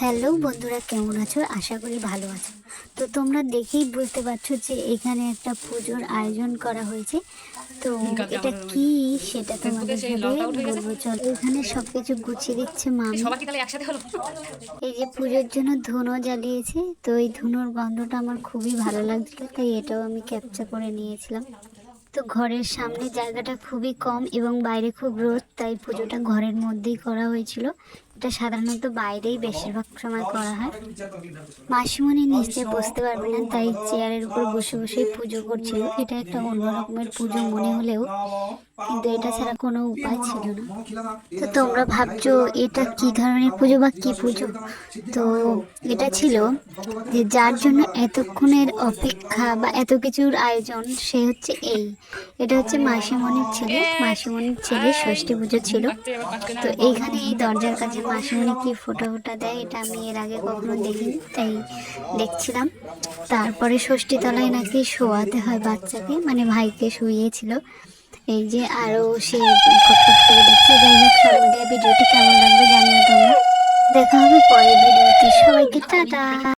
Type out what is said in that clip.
Hello বন্ধুরা কেমন আছো? আশা করি ভালো আছো। তো তোমরা দেখেই বুঝতে পারছ যে এখানে একটা পুজোর আয়োজন করা হয়েছে। তো এটা কি? সেটা তোমাদের বলব চলো। এখানে সবকিছু গুছিয়ে দিচ্ছে হলো। এই যে পুজোর জন্য ধুনো জ্বালিয়েছে তো এই ধুনোর গন্ধটা আমার খুবই ভালো লাগছিল তাই এটাও আমি ক্যাপচার করে নিয়েছিলাম। তো ঘরের সামনে জায়গাটা খুবই কম এবং বাইরে খুব রোদ তাই পুজোটা ঘরের মধ্যেই করা হয়েছিল। এটা সাধারণত বাইরেই বেশিরভাগ সময় করা হয়। মাসিমণি নিচে বসতে পারবে না, তাই চেয়ারের উপর বসে বসে পুজো করছিল। এটা একটা অন্য রকমের পুজো মনে হলেও কিন্তু এটা ছাড়া কোনো উপায় ছিল না। তো তোমরা ভাবছ এটা কি ধরনের পুজো বা কি পুজো? তো এটা ছিল যে যার জন্য এতক্ষণের অপেক্ষা বা এত কিছুর আয়োজন সে হচ্ছে এই। এটা হচ্ছে মাসিমণির ছেলে। মাসিমণির ছেলে ষষ্ঠী পুজো ছিল। তো এইখানে এই দরজার কাছে মাসিমণি কি ফোটা ফোটা দেয় এটা আমি এর আগে কখনো দেখিনি তাই দেখছিলাম। তারপরে ষষ্ঠী তলায় নাকি শোয়াতে হয় বাচ্চাকে মানে ভাইকে শুইয়েছিল। এই যে আরও সে ফটফট দেখছে যাই হোক সবাই ভিডিওটি কেমন লাগবে জানিও তোমরা। দেখা হবে পরের ভিডিওতে। সবাইকে টাটা।